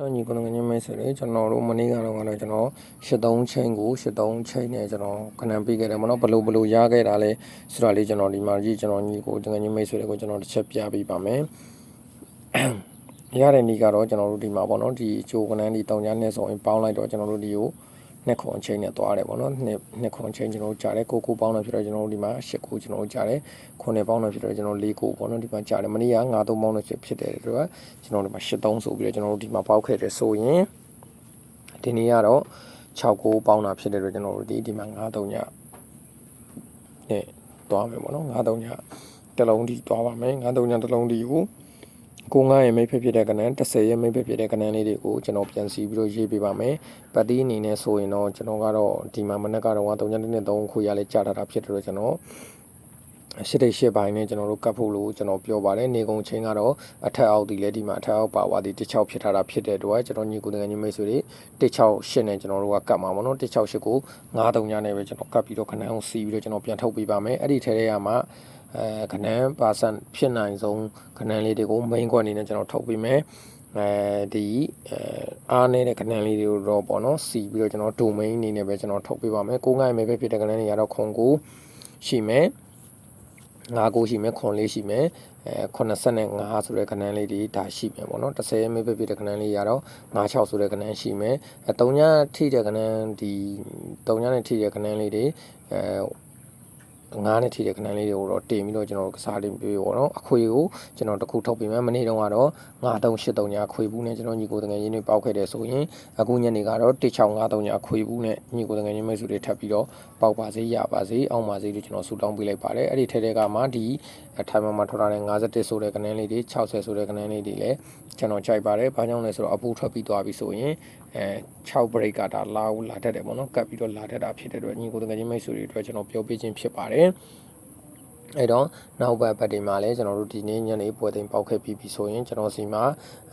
တော့ညီကုန်းငင်းမိတ်ဆွေတွေကျွန်တော်တို့မနေ့ကတော့ကတော့ကျွန်တော်83ချိန်ကို83ချိန်နဲ့ကျွန်တော်ခဏပေးခဲ့တယ်မနော်ဘလို့ဘလို့ရခဲ့တာလဲဆိုတော့လေကျွန်တော်ဒီမှာကြီးကျွန်တော်ညီကိုငင်းမိတ်ဆွေတွေကိုကျွန်တော်တစ်ချက်ပြပေးပါမယ်ရတဲ့နေ့ကတော့ကျွန်တော်တို့ဒီမှာပေါ့နော်ဒီဂျိုကနန်းဒီတောင်ကြားနဲ့ဆိုရင်ပေါင်းလိုက်တော့ကျွန်တော်တို့ဒီကို နှစ်ခွန်ချင်းနဲ့သွားတယ်ပေါ့နော်နှစ်နှစ်ခွန်ချင်းကျွန်တော်တို့ကြားတယ်ကိုကိုပေါင်းတယ်ဖြစ်တော့ကျွန်တော်တို့ဒီမှာရှစ်ကိုကျွန်တော်တို့ကြားတယ်ခွန်နဲ့ပေါင်းတယ်ဖြစ်တော့ကျွန်တော်လေးကိုပေါ့နော်ဒီမှာကြားတယ်မနေ့က9သုံးပေါင်းတယ်ဖြစ်တယ်တို့ကကျွန်တော်တို့ဒီမှာ8သုံးဆိုပြီးတော့ကျွန်တော်တို့ဒီမှာပေါက်ခဲ့တယ်ဆိုရင်ဒီနေ့ကတော့6ကိုပေါင်းတာဖြစ်တယ်တော့ကျွန်တော်တို့ဒီဒီမှာ9သုံးညနဲ့သွားမယ်ပေါ့နော်9သုံးညတစ်လုံးဒီသွားပါမယ်9သုံးညတစ်လုံးဒီကို ကိုငါရဲ့မိတ်ဖြစ်ဖြစ်တဲ့ကဏ္ဍ30ရဲ့မိတ်ဖြစ်ဖြစ်တဲ့ကဏ္ဍလေးတွေကိုကျွန်တော်ပြန်စီပြီးတော့ရေးပေးပါမယ်။ပတ်တီးအနေနဲ့ဆိုရင်တော့ကျွန်တော်ကတော့ဒီမှာမနက်ကတော့3.3ခွေရလဲကြာထားတာဖြစ်တယ်တော့ကျွန်တော်ရှစ်တိတ်ရှစ်ပိုင်းနဲ့ကျွန်တော်တို့ကတ်ဖို့လို့ကျွန်တော်ပြောပါတယ်နေကုန်ချင်းကတော့အထက်အောက်ဒီလဲဒီမှာအထက်အောက်ပါဝါဒီ16ဖြစ်ထားတာဖြစ်တဲ့အတွက်ကျွန်တော်ညီကိုတကယ်ညီမိတ်ဆွေတွေ168နဲ့ကျွန်တော်တို့ကကတ်မှာပေါ့နော်168ကို93ညနဲ့ပဲကျွန်တော်ကတ်ပြီးတော့ခဏအောင်စီးပြီးတော့ကျွန်တော်ပြန်ထုတ်ပေးပါမယ်အဲ့ဒီထဲထဲကမှ အဲခဏန်းပါစံဖြစ်နိုင်ဆုံးခဏန်းလေးတွေကို main ကွက်အနေနဲ့ကျွန်တော်ထုတ်ပေးမယ်အဲဒီအဲအားနေတဲ့ခဏန်းလေးတွေကိုတော့ပေါ့နော်စီပြီးတော့ကျွန်တော် domain အနေနဲ့ပဲကျွန်တော်ထုတ်ပေးပါမယ်ကိုငိုင်းမယ်ပဲဖြစ်တဲ့ခဏန်းတွေကတော့ခွန်ကိုရှိမယ်ငါးကိုရှိမယ်ခွန်လေးရှိမယ်အဲ85ဆိုတဲ့ခဏန်းလေးတွေဒါရှိမယ်ပေါ့နော်30မိပဲပြတဲ့ခဏန်းလေးရတော့96ဆိုတဲ့ခဏန်းရှိမယ်အဲ3ညထိတဲ့ခဏန်းဒီ3ညနဲ့ထိတဲ့ခဏန်းလေးတွေအဲ ငားနဲ့ထိတဲ့ခဏန်းလေးတွေကိုတော့တင်ပြီးတော့ကျွန်တော်ကစားတင်ပြီးပေါ့နော်အခွေကိုကျွန်တော်တခုထုတ်ပြီးမှမနေ့တုန်းကတော့9383ညခွေဘူးနဲ့ကျွန်တော်ညီကိုတငယ်ချင်းတွေပေါက်ခဲ့တယ်ဆိုရင်အခုညနေကတော့1653ညခွေဘူးနဲ့ညီကိုတငယ်ချင်းမိတ်ဆွေတွေထပ်ပြီးတော့ပေါက်ပါစေရပါစေအောင်ပါစေလို့ကျွန်တော်ဆူတောင်းပေးလိုက်ပါတယ်အဲ့ဒီထဲထဲကမှဒီထိုင်မှာမှာထော်ထားတဲ့51ဆိုတဲ့ခဏန်းလေးတွေ60ဆိုတဲ့ခဏန်းလေးတွေလည်းကျွန်တော်ကြိုက်ပါတယ်ဘာကြောင့်လဲဆိုတော့အပူထွက်ပြီးသွားပြီဆိုရင် အဲ6 break ကဒါလာဦးလာတတ်တယ်ပေါ့နော်ကတ်ပြီးတော့လာတတ်တာဖြစ်တဲ့အတွက်ညီကိုတငယ်ချင်းမိတ်ဆွေတွေအတွက်ကျွန်တော်ပြောပြခြင်းဖြစ်ပါတယ်အဲ့တော့နောက်ဘက်ဘက်တွေမှာလည်းကျွန်တော်တို့ဒီနေ့ညနေပွဲသိမ်းပေါက်ခဲ့ပြီးပြီဆိုရင်ကျွန်တော်စီမှာ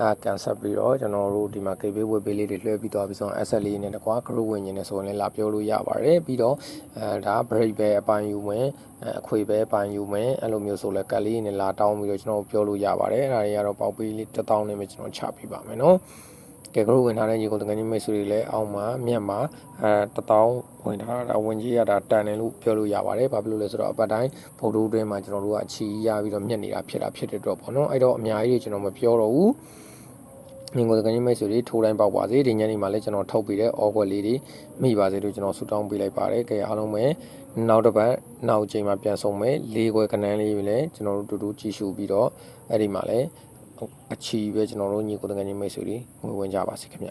အာကန်ဆယ်ပြီးတော့ကျွန်တော်တို့ဒီမှာ KB ဝက်ပေးလေးတွေလွှဲပြီးသွားပြီဆိုရင် SL လေးနဲ့တကွာ group ဝင်နေတယ်ဆိုရင်လည်းလာပြောလို့ရပါတယ်ပြီးတော့အဲဒါ break ပဲအပိုင်းယူမယ်အခွေပဲအပိုင်းယူမယ်အဲ့လိုမျိုးဆိုလဲကတ်လေးနဲ့လာတောင်းပြီးတော့ကျွန်တော်ပြောလို့ရပါတယ်အဲ့ဒါတွေကတော့ပေါက်ပေးလေး1000နဲ့ပဲကျွန်တော်ချပေးပါမယ်နော် ကဲ group ဝင်ထားတဲ့ညီကိုတကယ်ကြီးမိတ်ဆွေတွေလည်းအောက်မှာမြတ်မှာအဲ1000ဝင်ထားတာဝင်ကြီးရတာတန်တယ်လို့ပြောလို့ရပါတယ်ဘာဖြစ်လို့လဲဆိုတော့အပတ်တိုင်းဗုဒ္ဓအတွင်းမှာကျွန်တော်တို့ကချီရပြီးတော့မြက်နေတာဖြစ်တာဖြစ်တဲ့တော့ပေါ့နော်အဲ့တော့အများကြီးကျွန်တော်မပြောတော့ဘူးငင်ကိုတကယ်ကြီးမိတ်ဆွေတွေထိုးတိုင်းပေါက်ပါစေဒီညနေမှာလည်းကျွန်တော်ထုတ်ပြီးတဲ့အော်ကွက်လေးတွေမိပါစေလို့ကျွန်တော်ဆူတောင်းပေးလိုက်ပါတယ်ကြဲအားလုံးပဲနောက်တစ်ပတ်နောက်ချိန်မှာပြန်ဆုံမယ်လေးခွဲကနန်းလေးပဲလည်းကျွန်တော်တို့တူတူကြည့်ရှုပြီးတော့အဲ့ဒီမှာလည်း အချီပဲကျွန်တော်တို့ညီကိုတကယ်ကြီးမိတ်ဆွေတွေဝင်ဝင်ကြပါစေခင်ဗျ